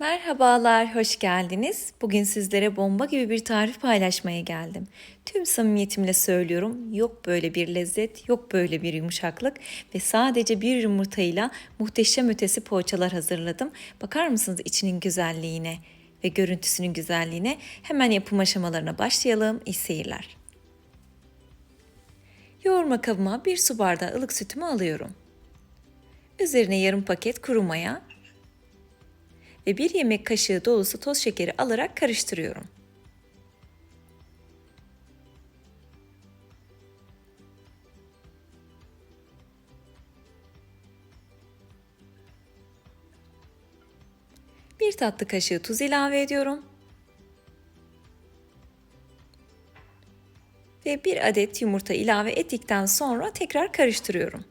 Merhabalar, hoş geldiniz. Bugün sizlere bomba gibi bir tarif paylaşmaya geldim. Tüm samimiyetimle söylüyorum, yok böyle bir lezzet, yok böyle bir yumuşaklık ve sadece bir yumurtayla muhteşem ötesi poğaçalar hazırladım. Bakar mısınız içinin güzelliğine ve görüntüsünün güzelliğine? Hemen yapım aşamalarına başlayalım. İyi seyirler. Yoğurma kabıma bir su bardağı ılık sütümü alıyorum. Üzerine yarım paket kuru maya, ve bir yemek kaşığı dolusu toz şekeri alarak karıştırıyorum. Bir tatlı kaşığı tuz ilave ediyorum. Ve bir adet yumurta ilave ettikten sonra tekrar karıştırıyorum.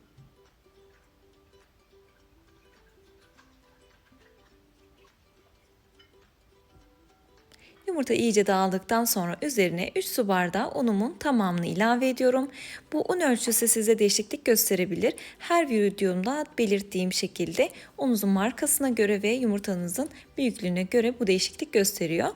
Yumurta iyice dağıldıktan sonra üzerine 3 su bardağı unumun tamamını ilave ediyorum. Bu un ölçüsü size değişiklik gösterebilir. Her videomda belirttiğim şekilde ununuzun markasına göre ve yumurtanızın büyüklüğüne göre bu değişiklik gösteriyor.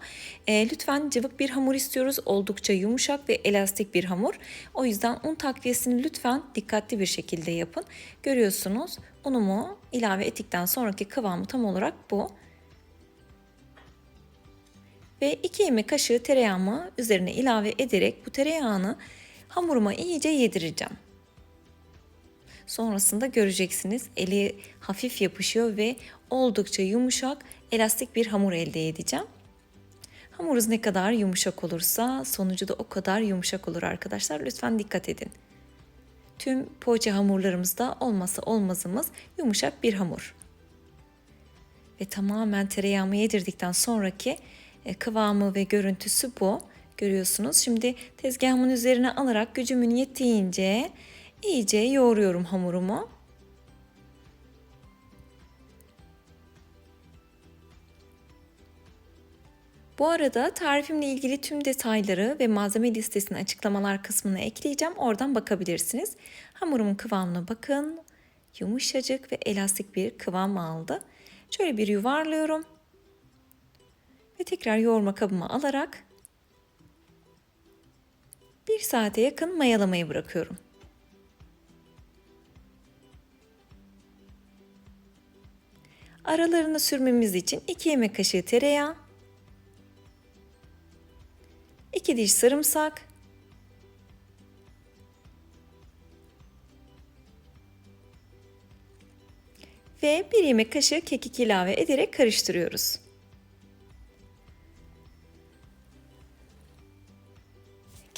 E, lütfen cıvık bir hamur istiyoruz. Oldukça yumuşak ve elastik bir hamur. O yüzden un takviyesini lütfen dikkatli bir şekilde yapın. Görüyorsunuz unumu ilave ettikten sonraki kıvamı tam olarak bu ve 2 yemek kaşığı tereyağımı üzerine ilave ederek bu tereyağını hamuruma iyice yedireceğim. Sonrasında göreceksiniz eli hafif yapışıyor ve oldukça yumuşak, elastik bir hamur elde edeceğim. Hamurunuz ne kadar yumuşak olursa sonucu da o kadar yumuşak olur arkadaşlar. Lütfen dikkat edin. Tüm poğaça hamurlarımızda olmasa olmazımız yumuşak bir hamur. Ve tamamen tereyağımı yedirdikten sonraki kıvamı ve görüntüsü bu. Görüyorsunuz. Şimdi tezgahımın üzerine alarak gücümün yettiğince iyice yoğuruyorum hamurumu. Bu arada tarifimle ilgili tüm detayları ve malzeme listesini açıklamalar kısmına ekleyeceğim. Oradan bakabilirsiniz. Hamurumun kıvamına bakın. Yumuşacık ve elastik bir kıvam aldı. Şöyle bir yuvarlıyorum ve tekrar yoğurma kabıma alarak bir saate yakın mayalamayı bırakıyorum. Aralarını sürmemiz için 2 yemek kaşığı tereyağı, 2 diş sarımsak, ve 1 yemek kaşığı kekik ilave ederek karıştırıyoruz.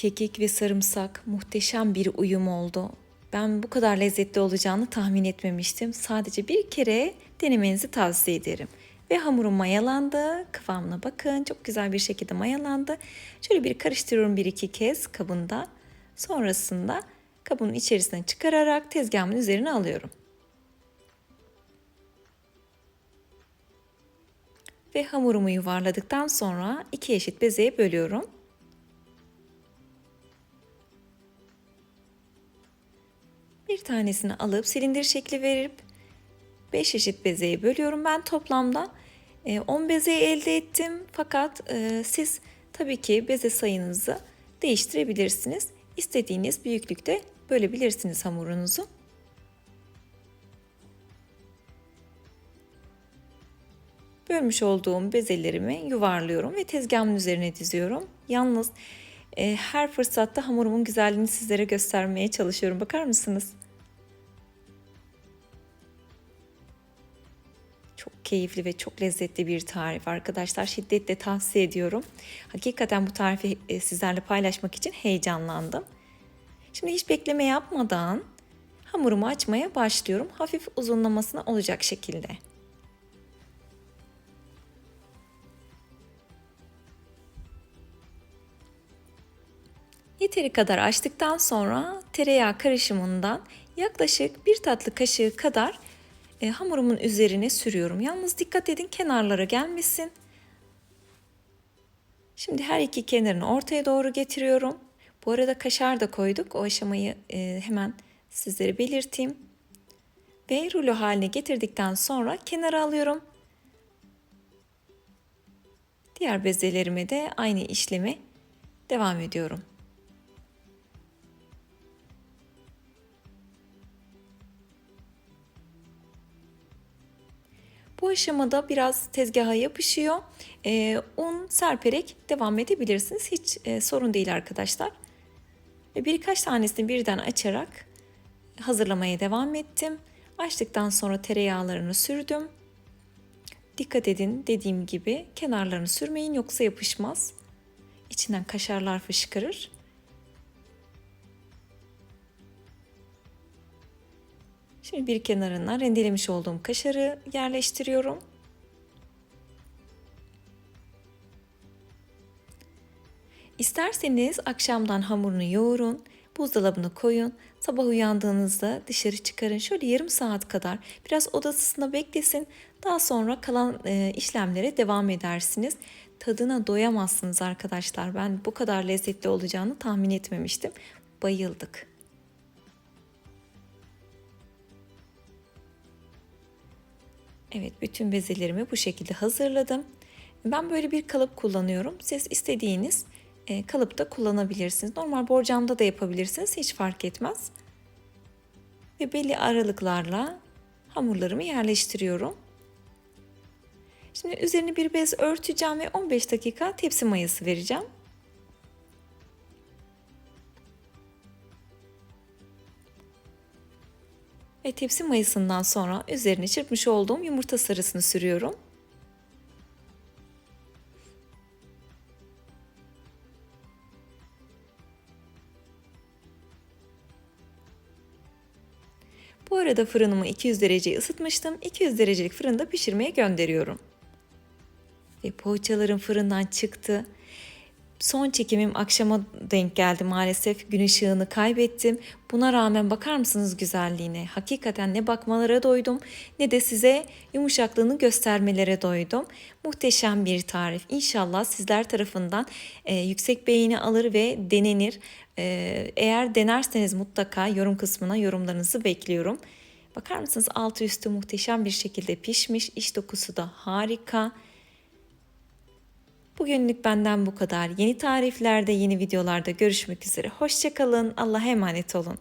Kekik ve sarımsak muhteşem bir uyum oldu. Ben bu kadar lezzetli olacağını tahmin etmemiştim. Sadece bir kere denemenizi tavsiye ederim. Ve hamurum mayalandı. Kıvamına bakın. Çok güzel bir şekilde mayalandı. Şöyle bir karıştırıyorum bir iki kez kabında. Sonrasında kabın içerisine çıkararak tezgahımın üzerine alıyorum. Ve hamurumu yuvarladıktan sonra iki eşit bezeye bölüyorum. Bir tanesini alıp silindir şekli verip 5 eşit bezeye bölüyorum. Ben toplamda 10 e, bezeyi elde ettim. Fakat e, siz tabii ki beze sayınızı değiştirebilirsiniz. İstediğiniz büyüklükte bölebilirsiniz hamurunuzu. Bölmüş olduğum bezelerimi yuvarlıyorum ve tezgahımın üzerine diziyorum. Yalnız e, her fırsatta hamurumun güzelliğini sizlere göstermeye çalışıyorum. Bakar mısınız? Çok keyifli ve çok lezzetli bir tarif arkadaşlar. Şiddetle tavsiye ediyorum. Hakikaten bu tarifi e, sizlerle paylaşmak için heyecanlandım. Şimdi hiç bekleme yapmadan hamurumu açmaya başlıyorum. Hafif uzunlamasına olacak şekilde. Yeteri kadar açtıktan sonra tereyağı karışımından yaklaşık bir tatlı kaşığı kadar e, hamurumun üzerine sürüyorum. Yalnız dikkat edin kenarlara gelmesin. Şimdi her iki kenarını ortaya doğru getiriyorum. Bu arada kaşar da koyduk. O aşamayı e, hemen sizlere belirteyim. Ve rulo haline getirdikten sonra kenara alıyorum. Diğer bezelerime de aynı işlemi devam ediyorum. Bu aşamada biraz tezgaha yapışıyor. Ee, un serperek devam edebilirsiniz. Hiç e, sorun değil arkadaşlar. Ve birkaç tanesini birden açarak hazırlamaya devam ettim. Açtıktan sonra tereyağlarını sürdüm. Dikkat edin dediğim gibi kenarlarını sürmeyin yoksa yapışmaz. İçinden kaşarlar fışkırır. Şimdi bir kenarına rendelemiş olduğum kaşarı yerleştiriyorum. İsterseniz akşamdan hamurunu yoğurun, buzdolabına koyun. Sabah uyandığınızda dışarı çıkarın. Şöyle yarım saat kadar biraz odasında beklesin. Daha sonra kalan e, işlemlere devam edersiniz. Tadına doyamazsınız arkadaşlar. Ben bu kadar lezzetli olacağını tahmin etmemiştim. Bayıldık. Evet, bütün bezelerimi bu şekilde hazırladım. Ben böyle bir kalıp kullanıyorum. Siz istediğiniz e, kalıpta kullanabilirsiniz. Normal borcamda da yapabilirsiniz. Hiç fark etmez. Ve belli aralıklarla hamurlarımı yerleştiriyorum. Şimdi üzerini bir bez örteceğim ve 15 dakika tepsi mayası vereceğim. Ve tepsi mayasından sonra üzerine çırpmış olduğum yumurta sarısını sürüyorum. Bu arada fırınımı 200 dereceye ısıtmıştım. 200 derecelik fırında pişirmeye gönderiyorum. Ve poğaçalarım fırından çıktı. Son çekimim akşama denk geldi maalesef. Gün ışığını kaybettim. Buna rağmen bakar mısınız güzelliğine? Hakikaten ne bakmalara doydum ne de size yumuşaklığını göstermelere doydum. Muhteşem bir tarif. İnşallah sizler tarafından e, yüksek beğeni alır ve denenir. E, eğer denerseniz mutlaka yorum kısmına yorumlarınızı bekliyorum. Bakar mısınız altı üstü muhteşem bir şekilde pişmiş. İç dokusu da harika. Bugünlük benden bu kadar. Yeni tariflerde, yeni videolarda görüşmek üzere. Hoşçakalın. Allah'a emanet olun.